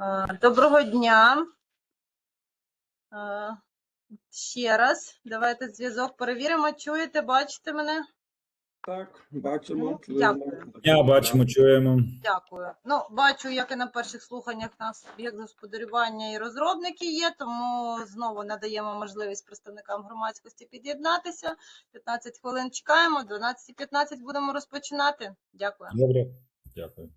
Е, Доброго дня. Е, Ще раз, давайте зв'язок перевіримо. Чуєте, бачите мене? Так, бачимо. Ну, дякую. Я бачимо, чуємо. Дякую. Ну, бачу, як і на перших слуханнях у нас об'єкт господарювання і розробники є, тому знову надаємо можливість представникам громадськості під'єднатися. 15 хвилин чекаємо, 12.15 будемо розпочинати. Дякую. Добре. Дякую.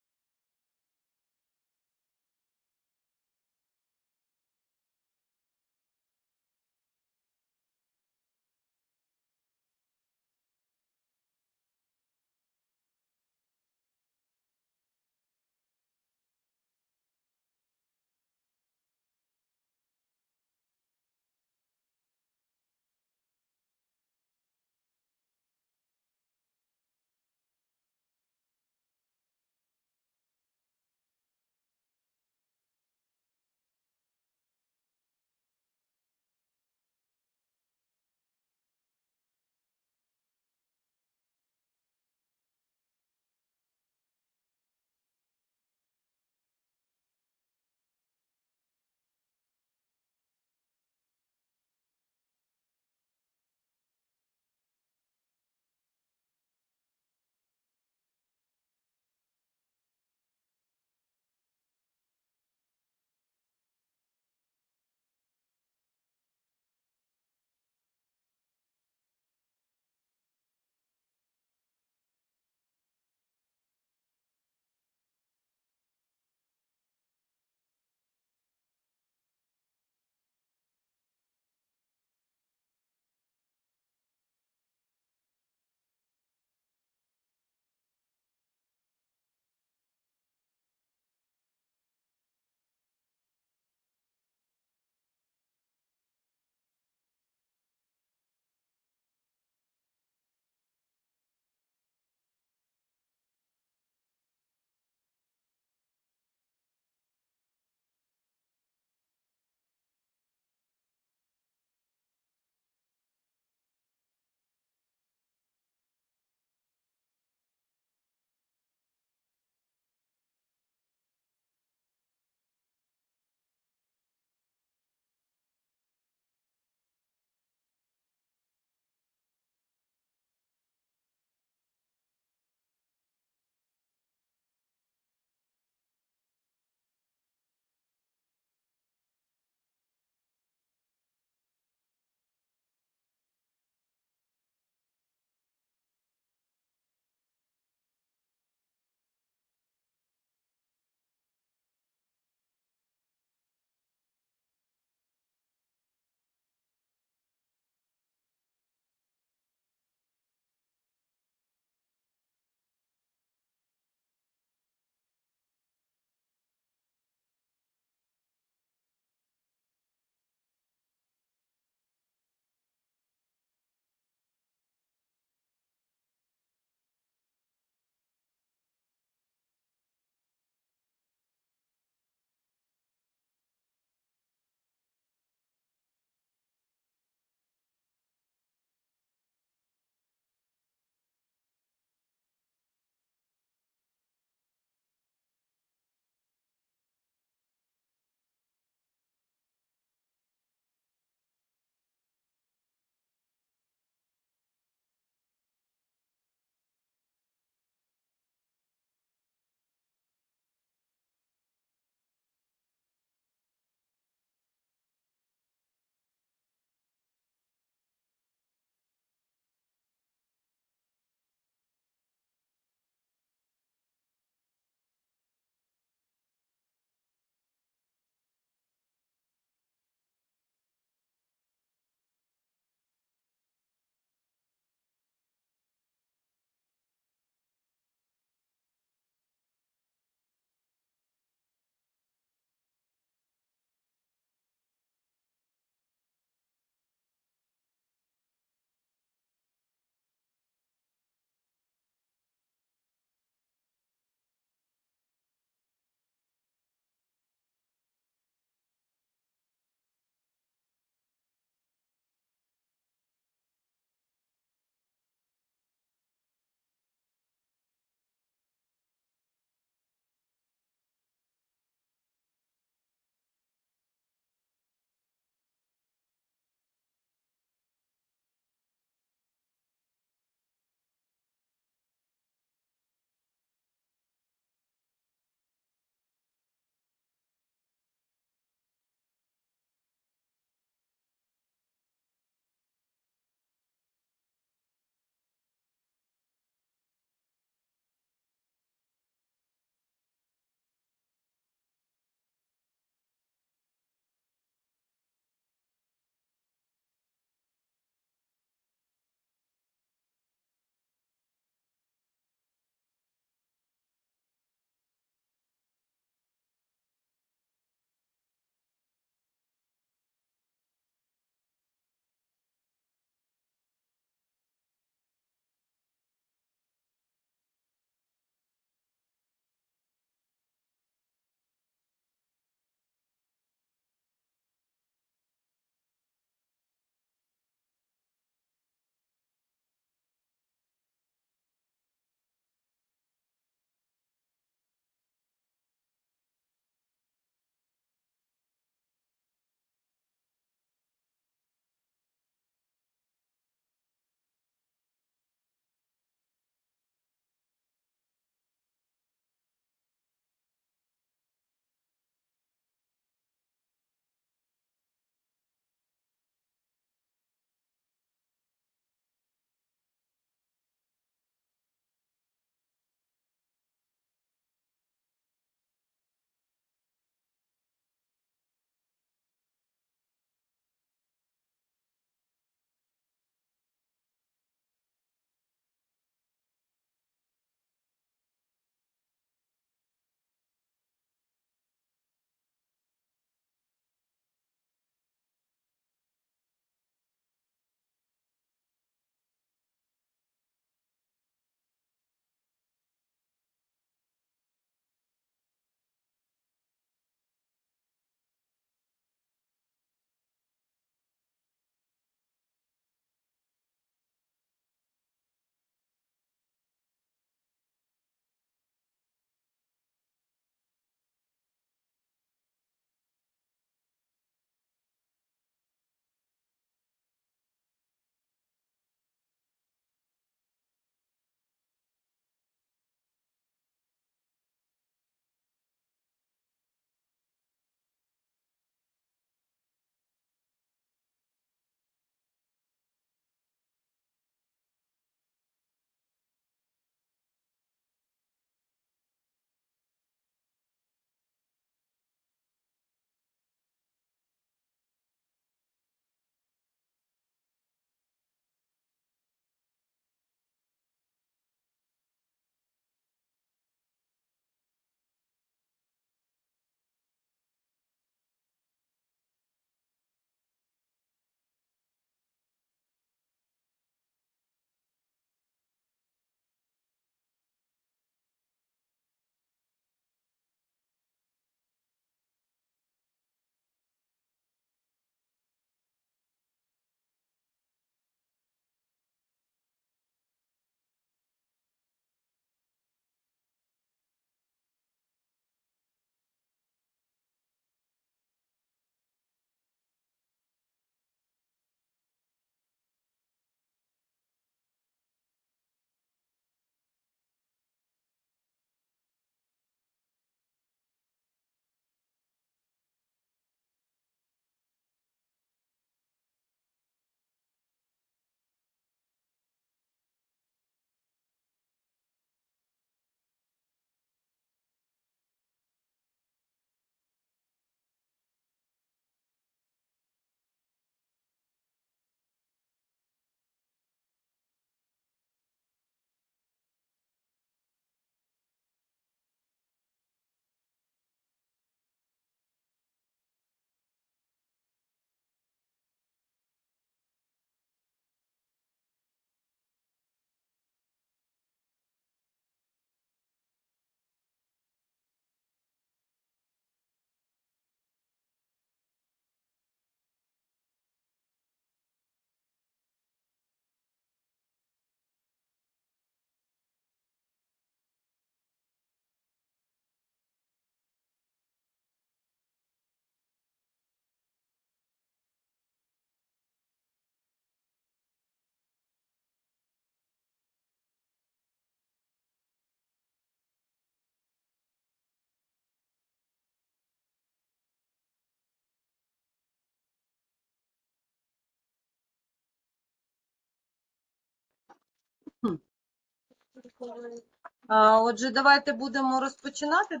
Отже, давайте будемо розпочинати.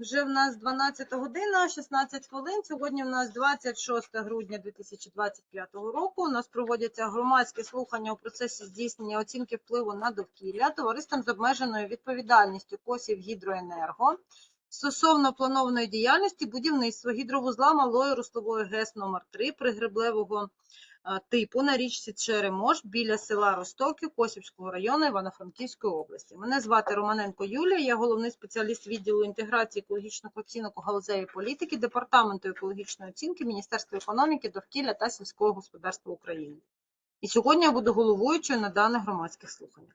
Вже в нас 12 година, 16 хвилин. Сьогодні в нас 26 грудня 2025 року. У нас проводяться громадські слухання у процесі здійснення оцінки впливу на довкілля товариством з обмеженою відповідальністю Косів Гідроенерго стосовно планованої діяльності будівництва гідровузла малої руслової ГЕС номер 3 пригреблевого типу на річці Черемош біля села Ростоків Косівського району Івано-Франківської області. Мене звати Романенко Юлія, я головний спеціаліст відділу інтеграції екологічних оцінок у галузеві політики Департаменту екологічної оцінки Міністерства економіки, довкілля та сільського господарства України. І сьогодні я буду головуючою на даних громадських слуханнях.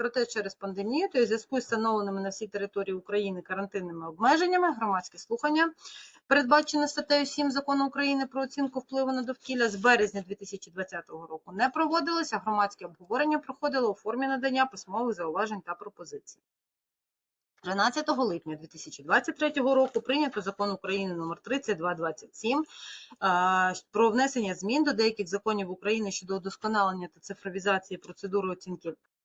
проте через пандемію, то в зв'язку з встановленими на всій території України карантинними обмеженнями, громадські слухання, передбачені статтею 7 закону України про оцінку впливу на довкілля з березня 2020 року не проводилися, громадське обговорення проходило у формі надання письмових зауважень та пропозицій. 13 липня 2023 року прийнято закон України номер 3227 про внесення змін до деяких законів України щодо удосконалення та цифровізації процедури оцінки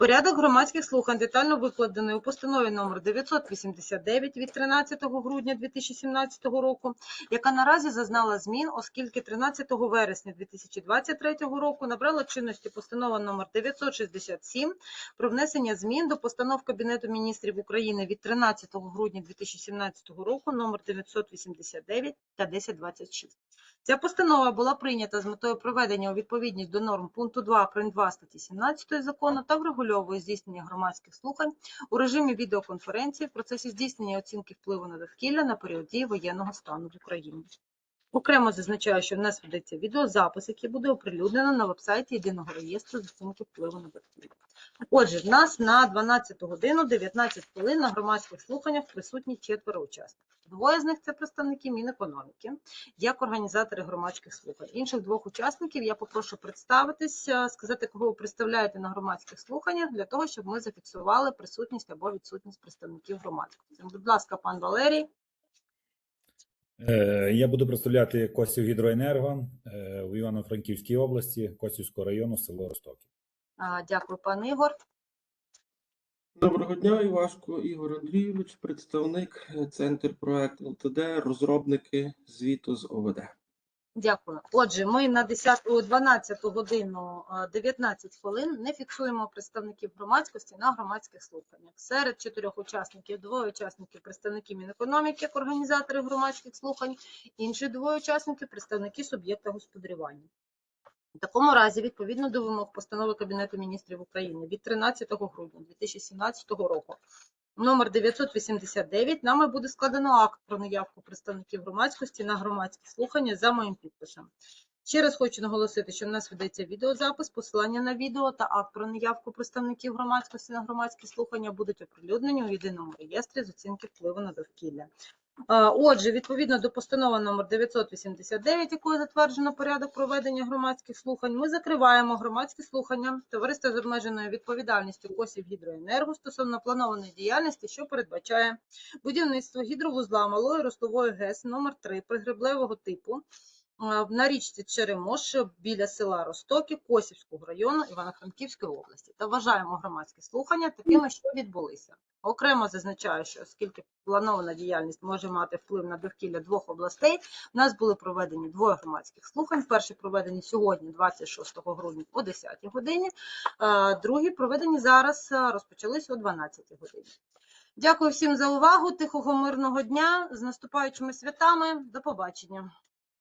Порядок громадських слухань детально викладений у постанові номер 989 від 13 грудня 2017 року, яка наразі зазнала змін, оскільки 13 вересня 2023 року набрала чинності постанова номер 967 про внесення змін до постанов Кабінету міністрів України від 13 грудня 2017 року номер 989 та 1026. Ця постанова була прийнята з метою приведення у відповідність до норм пункту 2 прим. 2 статті 17 закону та врегульовує здійснення громадських слухань у режимі відеоконференції в процесі здійснення оцінки впливу на довкілля на період дії воєнного стану в Україні. Окремо зазначаю, що в нас ведеться відеозапис, який буде оприлюднено на вебсайті єдиного реєстру з оцінки впливу на довкілля. Отже, в нас на 12 годину 19 хвилин на громадських слуханнях присутні четверо учасників. Двоє з них це представники Мінекономіки, як організатори громадських слухань. Інших двох учасників я попрошу представитися, сказати, кого ви представляєте на громадських слуханнях, для того, щоб ми зафіксували присутність або відсутність представників громадськості. Будь ласка, пан Валерій. Е, Я буду представляти Косів Гідроенерго е, в Івано-Франківській області, Косівського району, село Ростоки. Дякую, пане Ігор. Доброго дня, Івашко Ігор Андрійович, представник е, Центр проект ЛТД, розробники звіту з ОВД. Дякую. Отже, ми на 10, о, 12 годину е, 19 хвилин не фіксуємо представників громадськості на громадських слуханнях. Серед чотирьох учасників двоє учасників представники Мінекономіки як організатори громадських слухань, інші двоє учасників представники суб'єкта господарювання. В такому разі, відповідно до вимог постанови Кабінету міністрів України від 13 грудня 2017 року, номер 989, нами буде складено акт про наявку представників громадськості на громадські слухання за моїм підписом. Ще раз хочу наголосити, що в нас ведеться відеозапис, посилання на відео та акт про наявку представників громадськості на громадські слухання будуть оприлюднені у єдиному реєстрі з оцінки впливу на довкілля. Отже, відповідно до постанови номер 989, якою затверджено порядок проведення громадських слухань, ми закриваємо громадські слухання товариства з обмеженою відповідальністю Косів Гідроенерго стосовно планованої діяльності, що передбачає будівництво гідровузла малої ростової ГЕС номер 3 пригреблевого типу на річці Черемош біля села Ростоки Косівського району Івано-Франківської області та вважаємо громадські слухання такими, що відбулися. Окремо зазначаю, що оскільки планована діяльність може мати вплив на довкілля двох областей, у нас були проведені двоє громадських слухань. Перші проведені сьогодні, 26 грудня, о 10 годині. Другі проведені зараз, а, розпочалися о 12 годині. Дякую всім за увагу. Тихого мирного дня з наступаючими святами. До побачення.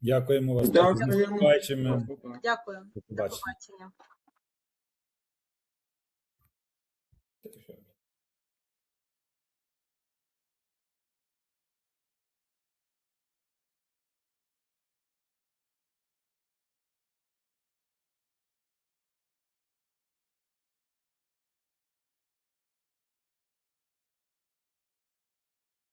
Дякуємо вас. Дякуємо. Дякую. До побачення.